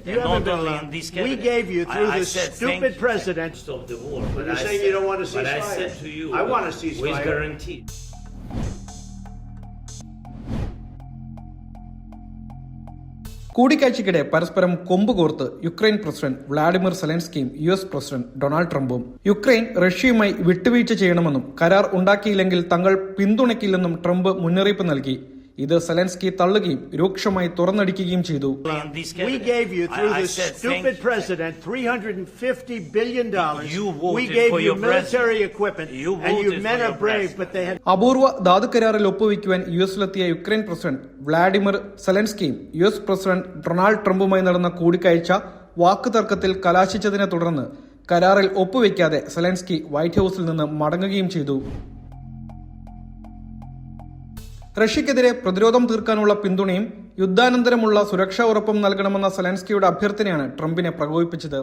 cabinet, You and haven't not been only this We cabinet. gave you I- through I I this said stupid thank you, president- thank you, Stop the war. But you're I saying said, you don't want a But I ceasefire. said to you, I want a with ceasefire. guarantee. കൂടിക്കാഴ്ചയ്ക്കിടെ പരസ്പരം കൊമ്പുകോർത്ത് Ukraine president Vladimir സെലൻസ്കിയും U S president Donald ട്രംപും Ukraine റഷ്യയുമായി വിട്ടുവീഴ്ച ചെയ്യണമെന്നും കരാർ ഉണ്ടാക്കിയില്ലെങ്കിൽ തങ്ങൾ പിന്തുണയ്ക്കില്ലെന്നും Trump മുന്നറിയിപ്പ് നൽകി ഇത് സെലൻസ്കി തള്ളുകയും രൂക്ഷമായി തുറന്നടിക്കുകയും ചെയ്തു. അപൂർവ ധാതു കരാറിൽ ഒപ്പുവെക്കുവാൻ യു എസിലെത്തിയ യുക്രൈൻ പ്രസിഡന്റ് വ്ളാഡിമിർ സെലൻസ്കിയും യു എസ് പ്രസിഡന്റ് ഡൊണാൾഡ് ട്രംപുമായി നടന്ന കൂടിക്കാഴ്ച വാക്കുതർക്കത്തിൽ കലാശിച്ചതിനെ തുടർന്ന് കരാറിൽ ഒപ്പുവെക്കാതെ സെലൻസ്കി വൈറ്റ് ഹൌസിൽ നിന്ന് മടങ്ങുകയും ചെയ്തു. റഷ്യക്കെതിരെ പ്രതിരോധം തീർക്കാനുള്ള പിന്തുണയും യുദ്ധാനന്തരമുള്ള സുരക്ഷാ ഉറപ്പും നൽകണമെന്ന സെലൻസ്കിയുടെ അഭ്യർത്ഥനയാണ് ട്രംപിനെ പ്രകോപിപ്പിച്ചത്.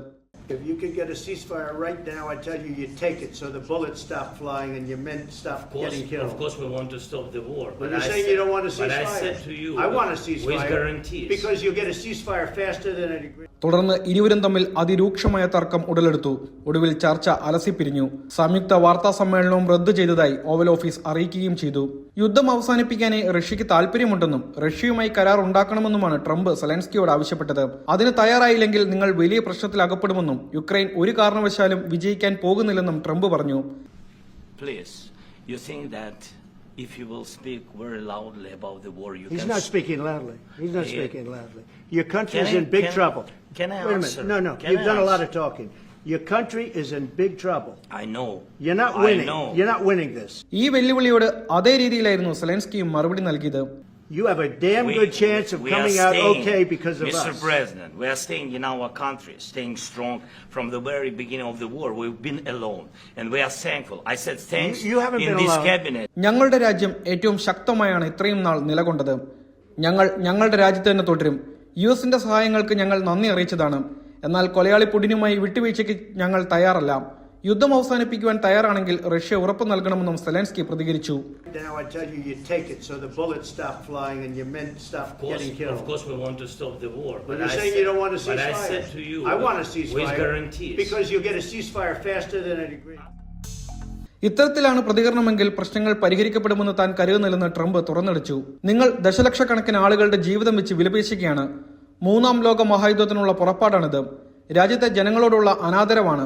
If you could get a ceasefire right now, I tell you, you'd take it so the bullets stop flying and your men stop Of course, getting killed. of course, we want to stop the war. But But you're I saying said, you don't want a ceasefire. But I said to you, I want a ceasefire. with guarantees. Because you'll get a ceasefire faster than an agreement. തുടർന്ന് ഇരുവരും തമ്മിൽ അതിരൂക്ഷമായ തർക്കം ഉടലെടുത്തു ഒടുവിൽ ചർച്ച അലസിപ്പിരിഞ്ഞു സംയുക്ത വാർത്താ സമ്മേളനവും റദ്ദു ചെയ്തതായി ഓവൽ ഓഫീസ് അറിയിക്കുകയും ചെയ്തു യുദ്ധം അവസാനിപ്പിക്കാനേ റഷ്യക്ക് താൽപര്യമുണ്ടെന്നും റഷ്യയുമായി കരാർ ഉണ്ടാക്കണമെന്നുമാണ് ട്രംപ് സെലൻസ്കിയോട് ആവശ്യപ്പെട്ടത് അതിന് തയ്യാറായില്ലെങ്കിൽ നിങ്ങൾ വലിയ പ്രശ്നത്തിൽ അകപ്പെടുമെന്നും യുക്രൈൻ ഒരു കാരണവശാലും വിജയിക്കാൻ പോകുന്നില്ലെന്നും ട്രംപ് പറഞ്ഞു Please, you think that if you will speak very loudly about the war, you He's can not speaking loudly. He's not Yeah. speaking loudly. Your country Can is I- in big can- trouble. can I Wait a answer? minute. No, no. Can You've I done a lot of talking. Your country is in big trouble. I know. You're not I winning. know. You're not winning this. ഈ വെല്ലുവിളിയോട് അതേ രീതിയിലായിരുന്നു സെലൻസ്കിയും മറുപടി നൽകിയത് You have a damn We- good chance of we are coming out staying, okay because of Mr. us. President, we are staying in our country, staying strong from the very beginning of the war. We've been alone, and we are thankful. I said thanks You- you haven't in been this alone. cabinet. ഞങ്ങളുടെ രാജ്യം ഏറ്റവും ശക്തമായാണ് ഇത്രയും നാൾ നിലകൊണ്ടത് ഞങ്ങൾ ഞങ്ങളുടെ രാജ്യത്ത് തന്നെ തുടരും യു എസിന്റെ സഹായങ്ങൾക്ക് ഞങ്ങൾ നന്ദി അറിയിച്ചതാണ് എന്നാൽ കൊലയാളി പുടിനുമായി വിട്ടുവീഴ്ചയ്ക്ക് ഞങ്ങൾ തയ്യാറല്ല യുദ്ധം അവസാനിപ്പിക്കുവാൻ തയ്യാറാണെങ്കിൽ റഷ്യ ഉറപ്പ് നൽകണമെന്നും സെലൻസ്കി പ്രതികരിച്ചു I tell you, you take it so the bullets stop flying and your men stop getting killed. of course, we want to stop the war. But But saying you don't want a But I ceasefire. said to you, I want a with ceasefire. Because you'll get a ceasefire faster than an agreement. ഇത്തരത്തിലാണ് പ്രതികരണമെങ്കിൽ പ്രശ്നങ്ങൾ പരിഹരിക്കപ്പെടുമെന്ന് താൻ കരുതുന്നില്ലെന്ന് Trump തുറന്നടിച്ചു നിങ്ങൾ ദശലക്ഷക്കണക്കിന് ആളുകളുടെ ജീവിതം വെച്ച് വിലപേശുകയാണ് മൂന്നാം ലോക മഹായുദ്ധത്തിനുള്ള പുറപ്പാടാണിത് രാജ്യത്തെ ജനങ്ങളോടുള്ള അനാദരവാണ്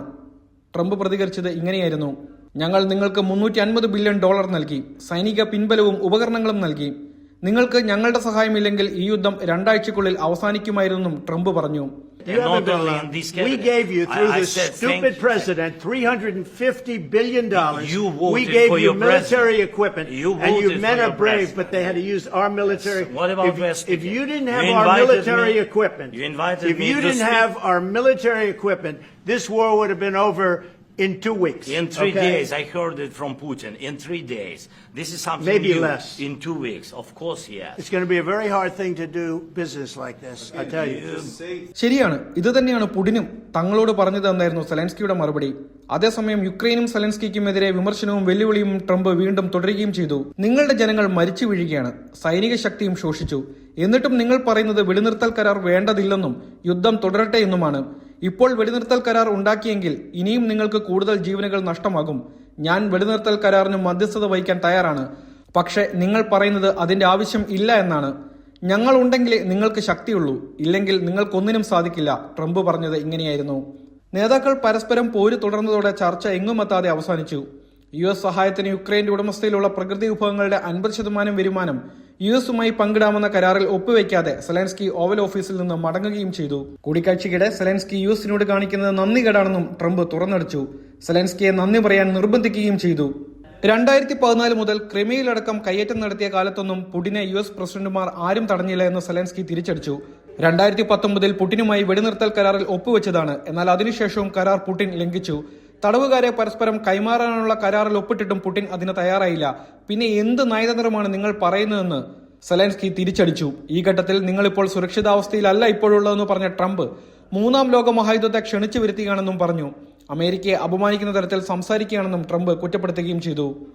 ട്രംപ് പ്രതികരിച്ചത് ഇങ്ങനെയായിരുന്നു. ഞങ്ങൾ നിങ്ങൾക്ക് മുന്നൂറ്റി അൻപത് ബില്യൺ ഡോളർ നൽകി. സൈനിക പിൻബലവും ഉപകരണങ്ങളും നൽകി. നിങ്ങൾക്ക് ഞങ്ങളുടെ സഹായമില്ലെങ്കിൽ ഈ യുദ്ധം രണ്ടാഴ്ചക്കുള്ളിൽ അവസാനിക്കുമായിരുന്നെന്നും ട്രംപ് പറഞ്ഞു. You And haven't not been only allowed. in this We gave you, through I this said thank stupid you. president, $350 billion. You voted We gave for you your military president. equipment. You And you voted men for are brave, president. but they had to use our military. What about if, if you didn't You have our invited military me- equipment, you invited if you to didn't speak. have our military equipment, this war would have been over in two weeks. In three okay? days, I heard it from Putin. In three days, this is something Maybe new. less. In two weeks, of course, yes. It's going to be a very hard thing to do business like this, I tell you. ശരിയാണ് ഇത് തന്നെയാണ് പുടിനും തങ്ങളോട് പറഞ്ഞത് എന്നായിരുന്നു സെലൻസ്കിയുടെ മറുപടി അതേസമയം യുക്രൈനും സെലൻസ്കിക്കുമെതിരെ വിമർശനവും വെല്ലുവിളിയും ട്രംപ് വീണ്ടും തുടരുകയും ചെയ്തു നിങ്ങളുടെ ജനങ്ങൾ മരിച്ചു വീഴുകയാണ് സൈനിക ശക്തിയും ശോഷിച്ചു എന്നിട്ടും നിങ്ങൾ പറയുന്നത് വെടിനിർത്തൽ കരാർ വേണ്ടതില്ലെന്നും യുദ്ധം തുടരട്ടെ എന്നുമാണ് ഇപ്പോൾ വെടിനിർത്തൽ കരാർ ഉണ്ടാക്കിയെങ്കിൽ ഇനിയും നിങ്ങൾക്ക് കൂടുതൽ ജീവനുകൾ നഷ്ടമാകും. ഞാൻ വെടിനിർത്തൽ കരാറിന് മധ്യസ്ഥത വഹിക്കാൻ തയ്യാറാണ്. പക്ഷേ നിങ്ങൾ പറയുന്നത് അതിന്റെ ആവശ്യം ഇല്ല എന്നാണ്. ഞങ്ങൾ ഉണ്ടെങ്കിലേ നിങ്ങൾക്ക് ശക്തിയുള്ളൂ. ഇല്ലെങ്കിൽ നിങ്ങൾക്കൊന്നിനും സാധിക്കില്ല. ട്രംപ് പറഞ്ഞത് ഇങ്ങനെയായിരുന്നു. നേതാക്കൾ പരസ്പരം പോര് തുടർന്നതോടെ ചർച്ച എങ്ങുമെത്താതെ അവസാനിച്ചു. യു എസ് സഹായത്തിന് യുക്രൈന്റെ ഉടമസ്ഥയിലുള്ള പ്രകൃതി വിഭവങ്ങളുടെ അൻപത് ശതമാനം വരുമാനം യു എസുമായി പങ്കിടാമെന്ന കരാറിൽ ഒപ്പുവെക്കാതെ സെലൻസ്കി ഓവൽ ഓഫീസിൽ നിന്ന് മടങ്ങുകയും ചെയ്തു. കൂടിക്കാഴ്ചയ്ക്കിടെ സെലൻസ്കി യു എസിനോട് കാണിക്കുന്നത് നന്ദികേടാണെന്നും ട്രംപ് തുറന്നടിച്ചു. സെലൻസ്കിയെ നന്ദി പറയാൻ നിർബന്ധിക്കുകയും ചെയ്തു. രണ്ടായിരത്തി പതിനാല് മുതൽ ക്രിമിയയിലടക്കം കയ്യേറ്റം നടത്തിയ കാലത്തൊന്നും പുടിനെ യു എസ് പ്രസിഡന്റുമാർ ആരും തടഞ്ഞില്ല എന്ന് സെലൻസ്കി തിരിച്ചടിച്ചു. രണ്ടായിരത്തി പത്തൊമ്പതിൽ പുടിനുമായി വെടിനിർത്തൽ കരാറിൽ ഒപ്പുവെച്ചതാണ്. എന്നാൽ അതിനുശേഷവും കരാർ പുടിൻ ലംഘിച്ചു. തടവുകാരെ പരസ്പരം കൈമാറാനുള്ള കരാറിൽ ഒപ്പിട്ടിട്ടും പുടിൻ അതിന് തയ്യാറായില്ല. പിന്നെ എന്ത് നയതന്ത്രമാണ് നിങ്ങൾ പറയുന്നതെന്ന് സെലൻസ്കി തിരിച്ചടിച്ചു. ഈ ഘട്ടത്തിൽ നിങ്ങളിപ്പോൾ സുരക്ഷിതാവസ്ഥയിലല്ല ഇപ്പോഴുള്ളതെന്ന് പറഞ്ഞ ട്രംപ് മൂന്നാം ലോക മഹായുദ്ധത്തെ ക്ഷണിച്ചു വരുത്തുകയാണെന്നും പറഞ്ഞു. അമേരിക്കയെ അപമാനിക്കുന്ന തരത്തിൽ സംസാരിക്കുകയാണെന്നും ട്രംപ് കുറ്റപ്പെടുത്തുകയും ചെയ്തു.